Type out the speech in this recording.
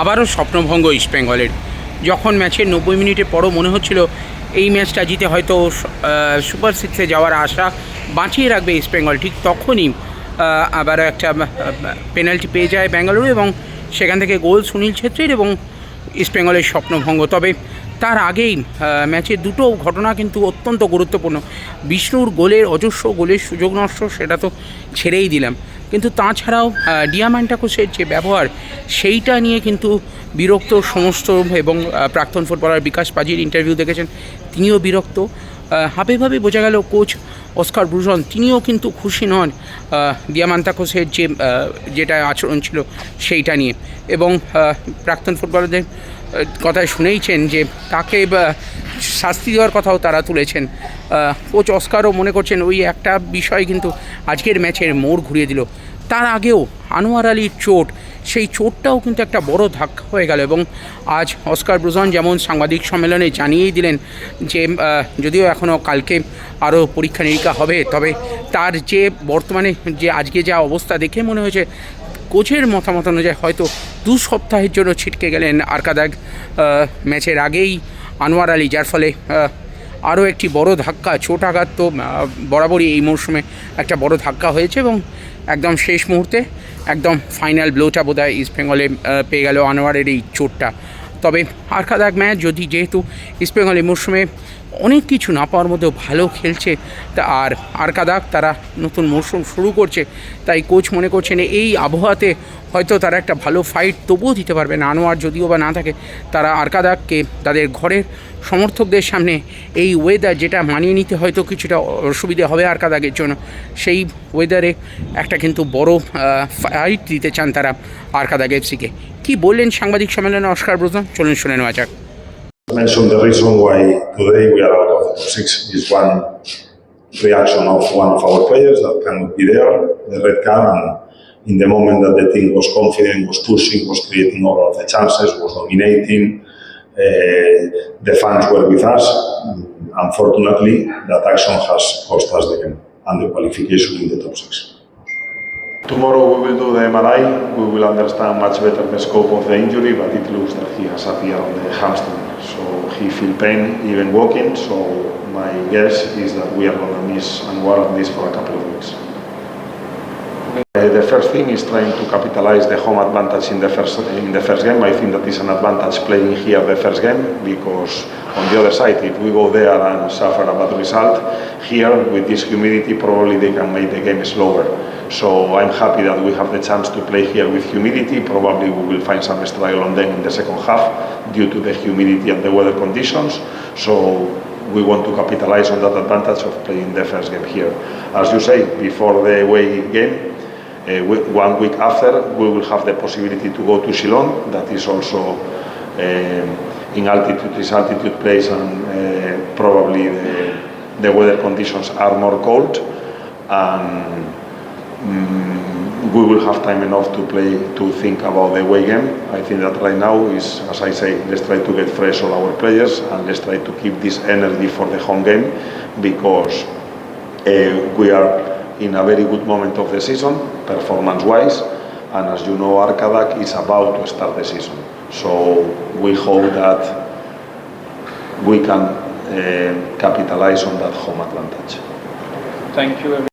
আবারও স্বপ্নভঙ্গ ইস্টবেঙ্গলের যখন ম্যাচের নব্বই মিনিটে পরও মনে হচ্ছিল, এই ম্যাচটা জিতে হয়তো সুপার সিক্সে যাওয়ার আশা বাঁচিয়ে রাখবে ইস্টবেঙ্গল ঠিক তখনই আবারও একটা পেনাল্টি পেয়ে যায় বেঙ্গালুরু এবং সেখান থেকে গোল সুনীল ছেত্রীর এবং ইস্টবেঙ্গলের স্বপ্নভঙ্গ। তবে তার আগেই ম্যাচের দুটো ঘটনা কিন্তু অত্যন্ত গুরুত্বপূর্ণ। বিষ্ণুর গোলের অজস্র গোলের সুযোগ নষ্ট, সেটা তো ছেড়েই দিলাম। কিন্তু তাছাড়াও ডিয়ামান্টাকোসের যে ব্যবহার সেইটা নিয়ে কিন্তু বিরক্ত সমস্ত এবং প্রাক্তন ফুটবলার বিকাশ পাজির ইন্টারভিউ দেখেছেন তিনিও বিরক্ত। আহ, হাবে ভাবে বোঝা গেল কোচ অস্কার ব্রুজন তিনিও কিন্তু খুশি নন দিয়ামান্তাকোসের যে যেটা আচরণ ছিল সেইটা নিয়ে। এবং প্রাক্তন ফুটবলারদের কথায় শুনেইছেন যে তাকে শাস্তি দেওয়ার কথাও তারা তুলেছেন। কোচ অস্কারও মনে করছেন ওই একটা বিষয় কিন্তু আজকের ম্যাচের মোড় ঘুরিয়ে দিল। তার আগেও আনোয়ার আলীর চোট, সেই চোটটাও কিন্তু একটা বড় ধাক্কা হয়ে গেল এবং আজ অস্কার ব্রুজন যেমন সাংবাদিক সম্মেলনে জানিয়েই দিলেন যে যদিও এখনও কালকে আরও পরীক্ষা নিরীক্ষা হবে, তবে তার যে বর্তমানে যে আজকে যা অবস্থা দেখে মনে হয়েছে, কোচের মতামত অনুযায়ী হয়তো দু সপ্তাহের জন্য ছিটকে গেলেন আরকাদাগ ম্যাচের আগেই আনোয়ার আলী, যার ফলে আরও একটি বড় ধাক্কা, চোট আঘাত তো বরাবরই এই মরশুমে একটা বড় ধাক্কা হয়েছে এবং একদম শেষ মুহূর্তে, একদম ফাইনাল ব্লোটা বোধ হয় ইস্ট বেঙ্গলে পেয়ে গেল আনোয়ারের এই চোটটা। তবে আর খাদাক ম্যাচ যদি যেহেতু ইস্টবেঙ্গল এই মরশুমে অনেক কিছু না পাওয়ার মধ্যেও ভালো খেলছে। তা আর আরকাদাগ তারা নতুন মরশুম শুরু করছে, তাই কোচ মনে করছেন এই আবহাওয়াতে হয়তো তারা একটা ভালো ফাইট তবুও দিতে পারবে না। আনোয়ার যদিও বা না থাকে, তারা আরকাদাগকে তাদের ঘরের সমর্থকদের সামনে এই ওয়েদার যেটা মানিয়ে নিতে হয়তো কিছুটা অসুবিধে হবে আরকাদাগের জন্য। সেই ওয়েদারে একটা কিন্তু বড় ফাইট দিতে চান তারা আরকাদাগ এফসিকে কী। বললেন সাংবাদিক সম্মেলনে অস্কার ব্রজন চলুন শুনে নেওয়া যাক। Mentioned the reason why today we are out of the top six is one reaction of one of our players that cannot be there, the red card, and in the moment that the team was confident, was pushing, was creating all of the chances, was dominating, uh, the fans were with us. Unfortunately, that action has cost us the game and the qualification in the top six. Tomorrow we will do the MRI. We will understand much better the scope of the injury, but it looks that he has a on the hamstring. He feel pain even walking. So my guess is that we are going to miss Anwar at least for a couple of weeks. The first thing is trying to capitalize the home advantage in the first in the first game. I think that is an advantage playing here the first game because on the other side, if we go there and suffer a bad result, here with this humidity, probably they can make the game slower. So I'm happy that we have the chance to play here with humidity. Probably we will find some struggle on them in the second half due to the humidity and the weather conditions. So we want to capitalize on that advantage of playing the first game here. As you say, before the away game, we- one week after, we will have the possibility to go to Shillong. That is also um, in altitude, is altitude place, and uh, probably the, the weather conditions are more cold. And mm, we will have time enough to play to think about the away game. I think that right now is, as I say, let's try to get fresh all our players and let's try to keep this energy for the home game because uh, we are in a very good moment of the season, performance-wise, and as you know, Arkadak is about to start the season. So we hope that we can uh, capitalize on that home advantage. Thank you.